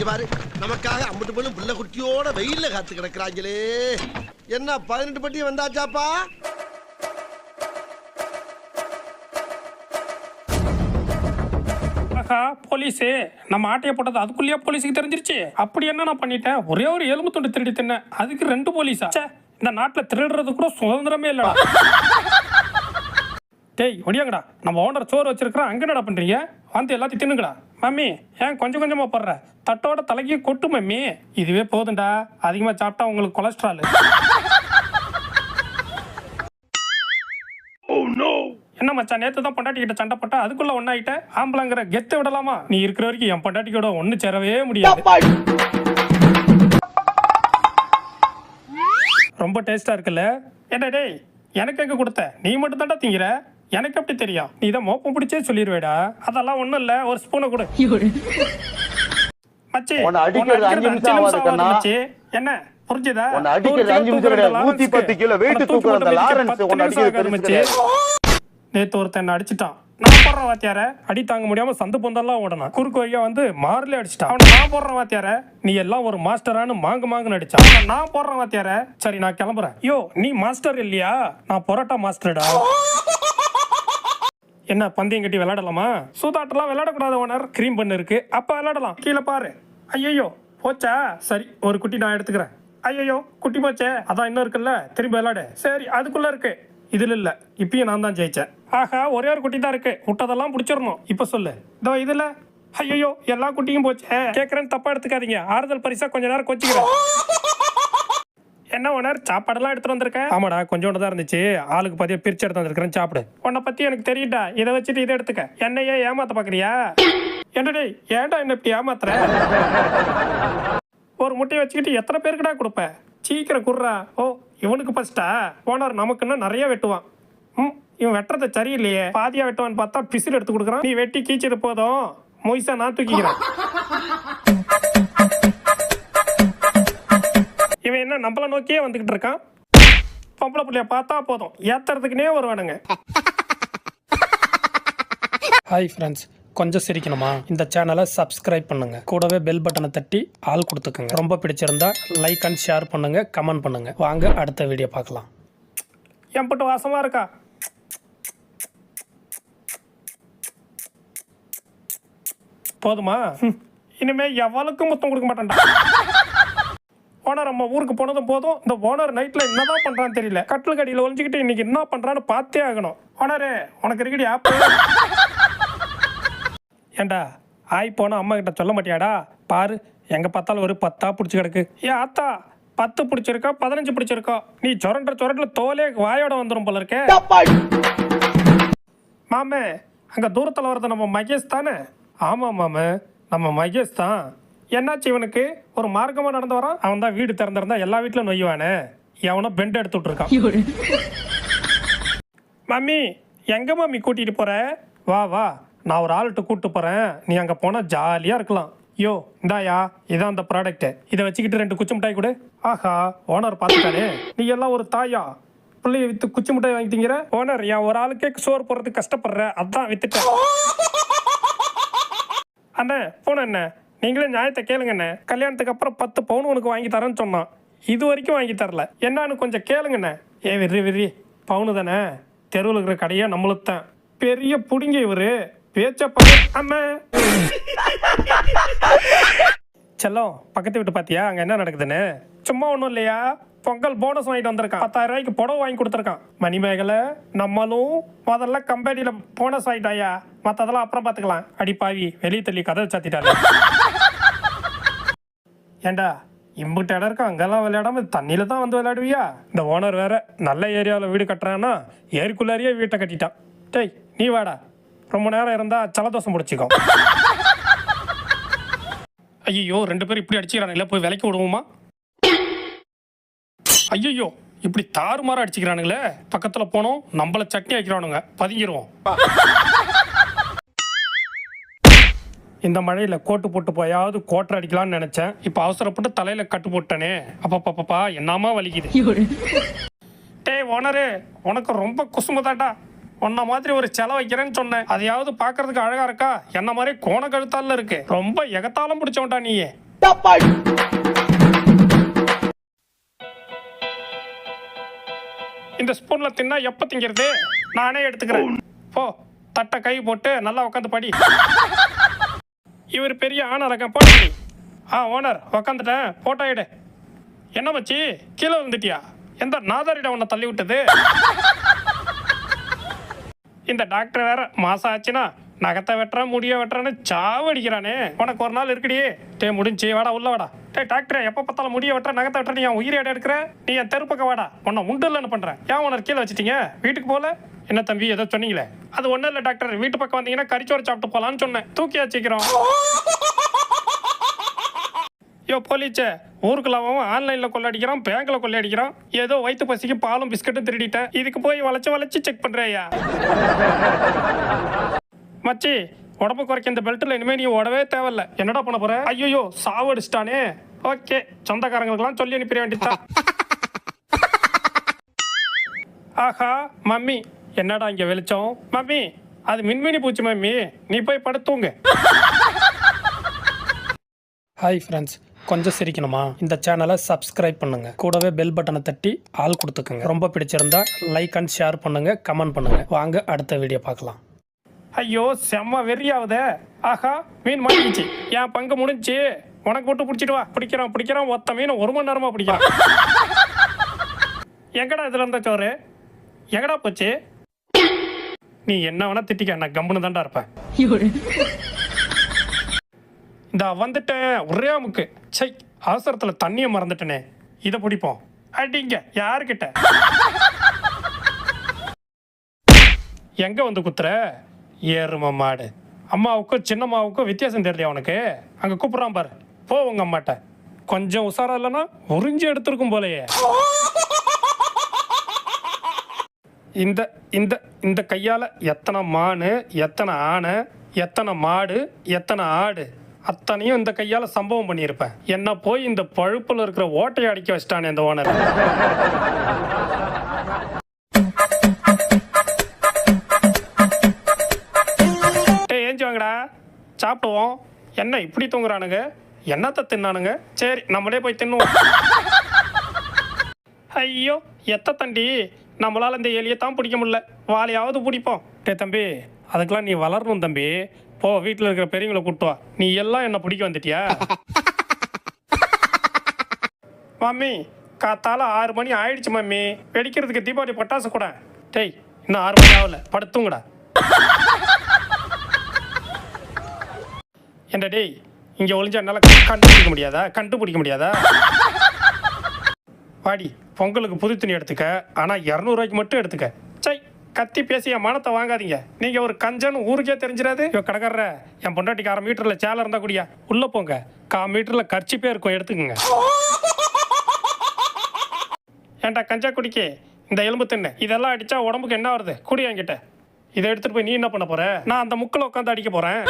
இங்க பாரு நமக்காக அம்பட்டு பொண்ணு புள்ள குட்டியோட வெயில்ல காத்து கிடக்குறாங்களே. என்ன பதினெட்டு பட்டி வந்தாச்சாப்பா? ஆஹா போலீஸு நம்ம ஆட்டையை போட்டது அதுக்குள்ளேயே போலீஸுக்கு தெரிஞ்சிருச்சு. அப்படி என்ன நான் பண்ணிட்டேன்? ஒரே ஒரு எலும்பு துண்டு திருடி தின்னேன். அதுக்கு ரெண்டு போலீஸா? இந்த நாட்டில் திருடுறது கூட சுதந்திரமே இல்லடா. டேய் ஒடியாங்கடா. நம்ம ஓனர் சோறு வச்சிருக்கிறோம் அங்கே என்னடா பண்ணுறீங்க வந்து எல்லாத்தையும் தின்னுங்கடா. மம்மி ஏன் கொஞ்சம் கொஞ்சமாக போடுற? தட்டோட தலைக்கு கொட்டு மம்மி. இதுவே போதும்டா. அதிகமாக சாப்பிட்டா உங்களுக்கு கொலஸ்ட்ரால் என்ன மச்சான் நேற்று தான் பொண்டாட்டி கிட்ட சண்டை போட்டா அதுக்குள்ள ஒன்னாயிட்ட ஆம்பளங்கிற கெத்து விடலாமா? நீ இருக்கிற வரைக்கும் என் பொண்டாட்டி கூட ஒண்ணு சேரவே முடியாது. ரொம்ப டேஸ்டா இருக்குல்ல? ஏடா டேய் எனக்கு எங்க கொடுத்த? நீ மட்டும் தான்டா திங்கிற? எனக்கு எப்படி தெரியும்? நீ தான் மோப்பம் பிடிச்சே சொல்லிடுவேடா அதெல்லாம் ஒண்ணும் இல்ல. ஒரு ஸ்பூனை கொடு. மச்சி என்ன? புரிஞ்சுதா? உன்னை அடிக்கிறது அஞ்சு நிமிஷம் கிடையாது. 110 கிலோ weight தூக்குற அந்த லாரன்ஸ் உன்னை அடிக்கிறது பெருசு கிடையாது. நேத்து ஒருத்தன் அடிச்சிட்டான். நான் போடுற வாத்தியார அடி தாங்க முடியாம சந்து பொந்தெல்லாம் ஓடணும் குறுக்கு வழியா வந்து மார்ல அடிச்சிட்டான். அவனை நான் போடுற வாத்தியார நீ எல்லாம் ஒரு மாஸ்டரானு மாங்கு மாங்குன்னு அடிச்சான். நான் போடுற வாத்தியார சரி நான் கிளம்புறேன். யோ நீ மாஸ்டர் இல்லையா? நான் பொரோட்டா மாஸ்டர்டா. என்ன பந்தயம் கட்டி விளையாடலாமா? சூதாட்டெல்லாம் விளையாடக்கூடாது ஓனர். க்ரீம் பண்ணு இருக்கு. அப்போ விளையாடலாம். கீழே பாரு. ஐயோ போச்சா? சரி ஒரு குட்டி நான் எடுத்துக்கிறேன். ஐயோ குட்டி போச்சே. அதான் இன்னும் இருக்குல்ல. திரும்பி விளையாடு. சரி அதுக்குள்ளே இருக்கு. இதில் இல்லை. இப்பயும் நான் தான் ஜெயிச்சேன். ஆஹா ஒரே ஒரு குட்டி தான் இருக்கு. விட்டதெல்லாம் பிடிச்சிடணும். இப்போ சொல்லு. இதோ இதில். ஐயோ எல்லா குட்டியும் போச்சே. கேட்குறேன்னு தப்பாக எடுத்துக்காதீங்க. ஆறுதல் பரிசாக கொஞ்ச நேரம் கொச்சிக்கிறேன். என்ன ஓனர் சாப்பாடெல்லாம் எடுத்துட்டு வந்திருக்கேன் ஆமாடா கொஞ்சோண்டு தான் இருந்துச்சு. ஆளுக்கு பதிய பிரிச்சு எடுத்து வந்திருக்கிறேன் சாப்பிடு. உன்னை பத்தி எனக்கு தெரியும்டா. இதை வச்சுட்டு இதை எடுத்துக்க. என்னையே ஏமாத்த பாக்குறியா? என்ன டேய் ஏன்டா என்ன இப்படி ஏமாத்துற? ஒரு முட்டையை வச்சுக்கிட்டு எத்தனை பேருக்குடா கொடுப்ப? சீக்கிரம் குர்றா ஓ இவனுக்கு ஃபர்ஸ்டா ஓனர் நமக்கு இன்னும் நிறைய வெட்டுவான். ம் இவன் வெட்டுறது சரியில்லையே. பாதியா வெட்டுவான்னு பார்த்தா பிசில் எடுத்து கொடுக்குறான். நீ வெட்டி கீச்சது போதும். மொய்சா நான் தூக்கிக்கிறேன். என்ன நம்மள நோக்கியே வந்துகிட்டு இருக்கான். பொம்பளை பிள்ளைய பார்த்தா போதும். ஏத்துறதுக்குனே வருவானுங்க. ஹாய் ஃப்ரெண்ட்ஸ் கொஞ்சம் சிரிக்கணுமா? இந்த சேனலை சப்ஸ்கிரைப் பண்ணுங்க. கூடவே பெல் பட்டனை தட்டி ஆள் கொடுத்துக்கோங்க. ரொம்ப பிடிச்சிருந்தா லைக் அண்ட் ஷேர் பண்ணுங்க கமெண்ட் பண்ணுங்க. வாங்க அடுத்த வீடியோ பார்க்கலாம். எம்பட்டு வாசமா இருக்கா? போதுமா. இனிமே எவளுக்கும் முத்தம் கொடுக்க மாட்டேன்டா. ஓனர் நம்ம ஊருக்கு போனதும் போதும் இந்த ஓனர் நைட்ல என்னதான் பண்றான்னு தெரியல. கட்டில் கடியில் ஒழிஞ்சிக்கிட்டு இன்னைக்கு என்ன பண்றான்னு பார்த்தே ஆகணும். ஓனரே உனக்கு இருக்கடி ஆப் ஏண்டா ஆய் போனா அம்மா கிட்ட சொல்ல மாட்டியாடா? பாரு எங்க பார்த்தாலும் ஒரு பத்தா பிடிச்சி கிடக்கு. ஏ ஆத்தா பத்து பிடிச்சிருக்கா பதினஞ்சு பிடிச்சிருக்கா? நீ சொரண்ட சொரண்ட தோலே வாயோட வந்துடும் போல இருக்கே. மாமே அங்கே தூரத்தில் வரது நம்ம மகேஷ் தானே? ஆமாம் மாமே நம்ம மகேஷ் தான். என்னாச்சு இவனுக்கு? ஒரு மார்க்கமா நடந்து வரான்? அவன் தான் வீடு திறந்திருந்தா எல்லா வீட்லயும் நொய்யுவானே? எவனோ பெண்ட் எடுத்து விட்டுருக்கான் மம்மி எங்க மம்மி கூட்டிட்டு போற? வா வா. நான் ஒரு ஆள்கிட்ட கூட்டு போறேன். நீ அங்க போனா ஜாலியா இருக்கலாம். யோ இந்தாயா. இதான் அந்த ப்ராடக்ட் இதை வச்சுக்கிட்டு ரெண்டு குச்சி மிட்டாய் கொடு. ஆஹா ஓனர் பார்த்துட்டானே. நீ எல்லாம் ஒரு தாயா? பிள்ளைய வித்து குச்சி மிட்டாய் வாங்கி திங்கிற? ஓனர் என் ஒரு ஆளுக்கே சோறு போடுறதுக்கு கஷ்டப்படுற. அதான் வித்துட்டேன். அண்ணே போன என்ன நீங்களே நியாயத்தை கேளுங்கண்ணே. கல்யாணத்துக்கு அப்புறம் பத்து பவுன் உனக்கு வாங்கி தரேன்னு சொன்னான். இது வரைக்கும் வாங்கி தரல. என்னான்னு கொஞ்சம் கேளுங்கண்ணே. ஏ விரி விரி பவுனு தானே? தெருவில் இருக்கிற கடையா நம்மளுக்கு தான் பெரிய புடிங்க இவரு. பேச்ச பாரு செல்லம் பக்கத்து வீட்டு பாத்தியா? அங்க என்ன நடக்குதுன்னு? சும்மா ஒன்றும் இல்லையா? பொங்கல் போனஸ் வாங்கிட்டு வந்திருக்கான். பத்தாயிரம் ரூபாய்க்கு புடவை வாங்கி கொடுத்துருக்கான். மணிமேகலை நம்மளும் முதல்ல கம்பெனியில் போனஸ் ஆகிட்டாயா மற்றதெல்லாம் அப்புறம் பார்த்துக்கலாம் அடி பாவி வெளியே தள்ளி கதவை சாத்திட்டாரு ஏண்டா இம்புட்டு இடம் இருக்கா? அங்கெல்லாம் விளையாடாம தண்ணியில தான் வந்து விளையாடுவியா? இந்த ஓனர் வேற நல்ல ஏரியாவில் வீடு கட்டுறான்னா ஏரிக்குள்ளாரியே வீட்டை கட்டிட்டான். டேய் நீ வாடா. ரொம்ப நேரம் இருந்தா ஜலதோஷம் பிடிச்சிக்கோ. ஐயோ ரெண்டு பேரும் இப்படி அடிச்சுக்கிறானுங்களே போய் விலைக்கு விடுவோமா? ஐயோ இப்படி தாறுமாற அடிச்சுக்கிறானுங்களே. பக்கத்துல போனோம் நம்மள சட்னி வைக்கிறானுங்க. பதுங்கிருவோம். இந்த மழையில கோட்டு போட்டு போயாவது கோட்டை அடிக்கலாம்னு நினைச்சேன். இப்ப அவசரப்பட்டு தலையில கட்டு போட்டனே. அப்பப்பப்பா என்னமா வலிக்குது? டேய் ஓனரு உனக்கு ரொம்ப குசும்பதாட்டா உன்ன மாதிரி ஒரு செல வைக்கிறேன்னு சொன்னேன். அதையாவது பார்க்கறதுக்கு அழகா இருக்கா? என்ன மாதிரி கோண கழுத்தால இருக்கு. ரொம்ப எகத்தாலும் பிடிச்சவன்டா நீயே. இந்த ஸ்பூன்ல தின்னா எப்ப திங்கிறது? நானே எடுத்துக்கிறேன். போ தட்டை கை போட்டு நல்லா உட்காந்து படி. இவர் பெரிய ஆனரகம் போட்டி ஆ ஓனர் உக்காந்துட்டேன். போட்டோ எடு. என்ன மச்சி? கீழே வந்துட்டியா எந்த நாதாரிட உன்னை தள்ளி விட்டது? இந்த டாக்டர் வேற மாசம் ஆச்சுன்னா நகத்தை வெட்டுறேன் முடிய வெட்டுறேன்னு சாவடிக்கிறானே உனக்கு ஒரு நாள் இருக்குடி. டே முடிஞ்சு வாடா உள்ள வாடா. டே டாக்டர் எப்போ பார்த்தாலும் முடிய வெட்டுற நகத்தை வெட்டுற நீ என் உயிரை எடுக்கிற? நீ என் தெருப்பக்க வாடா. உன்னை என்ன பண்ணுறேன் ஏன் உனக்கு கீழே வச்சுட்டீங்க? வீட்டுக்கு போகல என்ன தம்பி ஏதோ சொன்னீங்களே? அது ஒன்றும் இல்லை டாக்டர் வீட்டு பக்கம் வந்தீங்கன்னா கறிச்சோறு சாப்பிட்டு போகலான்னு சொன்னேன். தூக்கி வச்சுக்கிறோம் யோ போலீச்சே ஊருக்குள்ள அவன் ஆன்லைன்ல கொள்ளடிக்கிறான் பேங்க்ல கொள்ளடிக்கிறான். ஏதோ வயிற்று பசிக்கு பாலும் பிஸ்கட்டும் திருடிட்டேன். இதுக்கு போய் வளைச்சு வளைச்சு செக் பண்றேயா? மச்சி உடம்பு குறைக்க இந்த பெல்ட்ல இனிமே நீ உடவே தேவையில்ல. என்னடா பண்ண போற? ஐயோ சாவடிச்சிட்டானே ஓகே சொந்தக்காரங்களுக்கெல்லாம் சொல்லி அனுப்பிட வேண்டியதுதான். ஆஹா மம்மி என்னடா இங்க வெளிச்சம்? மம்மி அது மின்மினி பூச்சி மம்மி. நீ போய் படுத்துங்க ஹாய் ஃப்ரெண்ட்ஸ் கொஞ்சம் சிரிக்கணுமா? இந்த சேனலை சப்ஸ்கிரைப் பண்ணுங்க. கூடவே பெல் பட்டனை தட்டி ஆள் கொடுத்துக்கோங்க. ரொம்ப பிடிச்சிருந்தா லைக் அண்ட் ஷேர் பண்ணுங்க கமெண்ட் பண்ணுங்க. வாங்க அடுத்த வீடியோ பார்க்கலாம். ஐயோ செம்ம வெறியாவுதே. ஆஹா மீன் மாட்டிக்கிச்சு. என் பங்கு முடிஞ்சு. உனக்கு மட்டும் பிடிச்சிட்டு வா. பிடிக்கிறான் பிடிக்கிறான் ஒத்த மீன் ஒரு மணி நேரமா பிடிக்கிறான். எங்கடா இதுல இருந்த சோறு? எங்கடா போச்சு? நீ என்ன வேணா திட்டிக்க நான் கம்முன்னு தான்டா இருப்பேன். இந்த வந்துட்டேன் ஒரே அமுக்கு. சை அவசரத்துல தண்ணியை மறந்துட்டேனே. இதை பிடிப்போம். அடிங்க யாருக்கிட்ட எங்க வந்து குத்துற? ஏறும மாடு. அம்மாவுக்கும் சின்னம்மாவுக்கும் வித்தியாசம் தெரியலையா உனக்கு? அங்க கூப்பிடுறான் பாரு. போ உங்க அம்மாட்ட. கொஞ்சம் உசாரா இல்லைன்னா உறிஞ்சி எடுத்திருக்கும் போலயே. இந்த இந்த இந்த கையால் எத்தனை மானு எத்தனை ஆனை எத்தனை மாடு எத்தனை ஆடு அத்தனையும் இந்த கையால் சம்பவம் பண்ணியிருப்பேன். என்ன போய் இந்த பழுப்பில் இருக்கிற ஓட்டையை அடிக்க வச்சிட்டானே இந்த ஓனர். ஏஞ்சி வாங்கடா. சாப்பிடுவோம். என்ன இப்படி தூங்குறானுங்க? என்னத்த தின்னானுங்க? சரி நம்மளே போய் தின்னுவோம். ஐயோ எத்த தண்டி? நம்மளால் இந்த எலியை தான் பிடிக்க முடியல. வாழையாவது பிடிப்போம். டே தம்பி அதுக்கெல்லாம் நீ வளரணும் தம்பி. போ வீட்டில் இருக்கிற பெரியவங்களை கூட்டுவா நீ எல்லாம் என்னை பிடிக்க வந்துட்டியா? மம்மி காத்தால ஆறு மணி ஆயிடுச்சு மம்மி. வெடிக்கிறதுக்கு தீபாவளி பட்டாசு கூட. டேய் இன்னும் ஆறு மணி ஆகல. படுத்துங்கடா என்ன டேய் இங்கே ஒளிஞ்சா என்னால் கண்டுபிடிக்க முடியாதா? கண்டுபிடிக்க முடியாதா? வாடி பொங்கலுக்கு புது துணி எடுத்துக்க. ஆனால் இரநூறுவாய்க்கு மட்டும் எடுத்துக்க. சை கத்தி பேசி என் மனத்தை வாங்காதீங்க. நீங்கள் ஒரு கஞ்சன்னு ஊருக்கே தெரிஞ்சிடாது. இவன் கடைக்காரர என் பொண்டாட்டிக்கு அரை மீட்டரில் சேலை இருந்தால் கூடிய. உள்ளே போங்க. கா மீட்டரில் கர்ச்சிப்பே இருக்கும் எடுத்துக்கோங்க. ஏன்டா கஞ்சா குடிக்கே? இந்த எலும்பு தின்னு. இதெல்லாம் அடிச்சா உடம்புக்கு என்ன வருது குடி என்கிட்ட. இதை எடுத்துட்டு போய் நீ என்ன பண்ண போற? நான் அந்த முக்கில் உட்காந்து அடிக்க போறேன்.